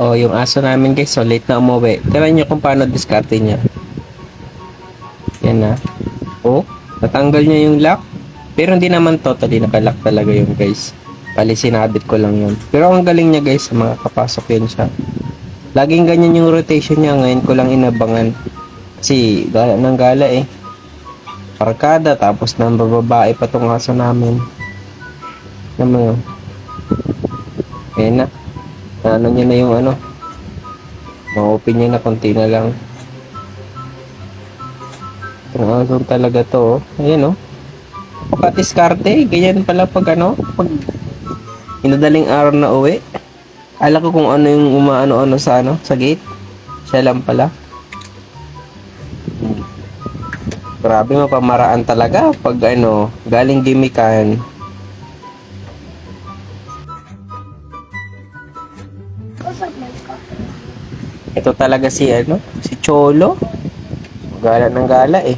Oh, yung aso namin guys, so late na umuwi. Tira nyo kung paano diskarte niya. Yan na. Oh, natanggal niya yung lock. Pero hindi naman totally nakalock talaga yun guys. Bali sinabit ko lang yun. Pero ang galing niya guys, mga kapasok yun siya. Laging ganyan yung rotation niya. Ngayon ko lang inabangan. Kasi gala ng gala eh. Parkada, tapos nang bababae pa tong aso namin. Mo yun? Ayan na. Ano niya na yung ano. Ma-open niya na konti na lang. Ang aso talaga to. oh. Ayan oh. Pagkatiskarte, ganyan pala pag ano, pag inadaling araw na uwi. Ala ko kung ano yung umaano-ano sa ano, sa gate. Siya lang pala. Grabe mapamaraan talaga pag ano, galing gimikan. Ito talaga si ano, si Cholo. Gala ng gala eh.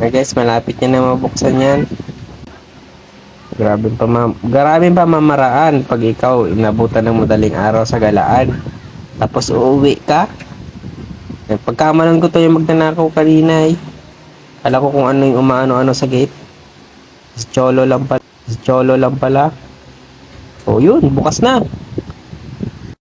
Na guys, malapit niya na mabuksan yan. Grabe pa ma grabe pa mamaraan pag ikaw inabutan ng madaling araw sa galaan. Tapos uuwi ka. Pagkamalan ko to yung magnanakaw kanina eh. Kala ko kung ano yung umaano-ano sa gate. Cholo lang pala. Cholo lang pala. Oh, yun. Bukas na.